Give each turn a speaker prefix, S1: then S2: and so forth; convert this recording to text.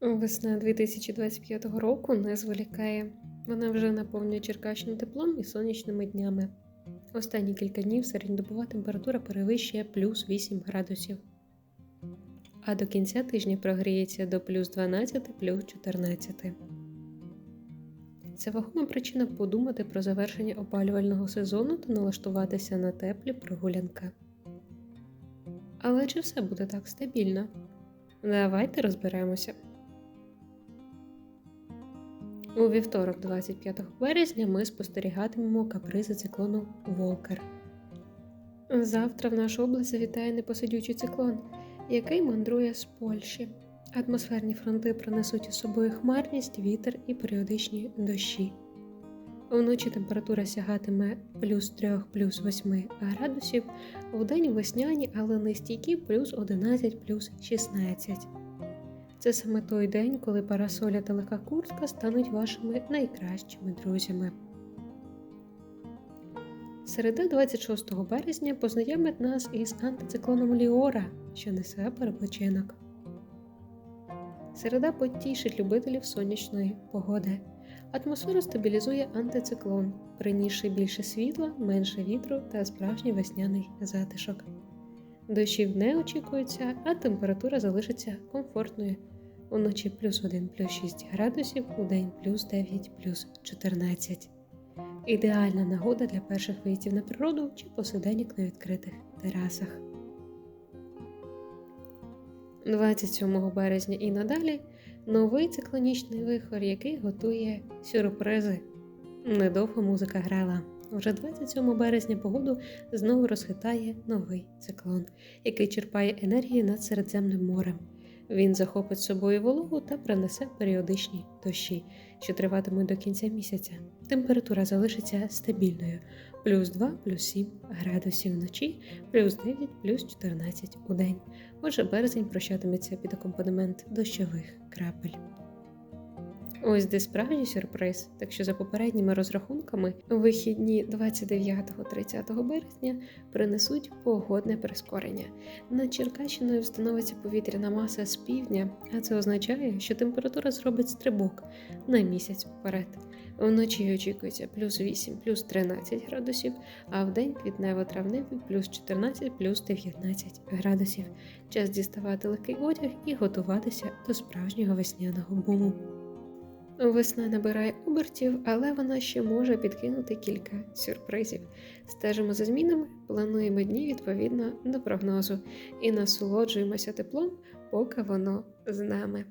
S1: Весна 2025 року не зволікає. Вона вже наповнює Черкащину теплом і сонячними днями. Останні кілька днів середньодобова температура перевищує плюс 8 градусів. А до кінця тижня прогріється до плюс 12, плюс 14. Це вагома причина подумати про завершення опалювального сезону та налаштуватися на теплі прогулянки. Але чи все буде так стабільно? Давайте розберемося. У вівторок, 25 березня, ми спостерігатимемо капризи циклону Волкер. Завтра в нашу область завітає непосидючий циклон, який мандрує з Польщі. Атмосферні фронти принесуть із собою хмарність, вітер і періодичні дощі. Вночі температура сягатиме плюс 3 плюс 8 градусів, вдень весняні, але нестійкі плюс 11 плюс 16. Це саме той день, коли парасоля та легка куртка стануть вашими найкращими друзями. Середа 26 березня познайомить нас із антициклоном Ліора, що несе перепочинок. Середа потішить любителів сонячної погоди. Атмосферу стабілізує антициклон, принісши більше світла, менше вітру та справжній весняний затишок. Дощів не очікується, а температура залишиться комфортною. Уночі плюс 1 плюс 6 градусів, у день плюс 9 плюс 14. Ідеальна нагода для перших виїздів на природу чи посиденьок на відкритих терасах. 27 березня і надалі новий циклонічний вихор, який готує сюрпризи. Недовго музика грала. Вже 27 березня погоду знову розхитає новий циклон, який черпає енергію над Середземним морем. Він захопить собою вологу та принесе періодичні дощі, що триватимуть до кінця місяця. Температура залишиться стабільною: плюс 2, плюс 7 градусів вночі, плюс 9, плюс 14 у день. Отже, березень прощатиметься під акомпанемент дощових крапель. Ось де справжній сюрприз. Так що за попередніми розрахунками вихідні 29-30 березня принесуть погодне прискорення. Над Черкащиною встановиться повітряна маса з півдня, а це означає, що температура зробить стрибок на місяць вперед. Вночі очікується плюс 8, плюс 13 градусів, а в день квітнево-травневий плюс 14, плюс 19 градусів. Час діставати легкий одяг і готуватися до справжнього весняного буму. Весна набирає обертів, але вона ще може підкинути кілька сюрпризів. Стежимо за змінами, плануємо дні відповідно до прогнозу і насолоджуємося теплом, поки воно з нами.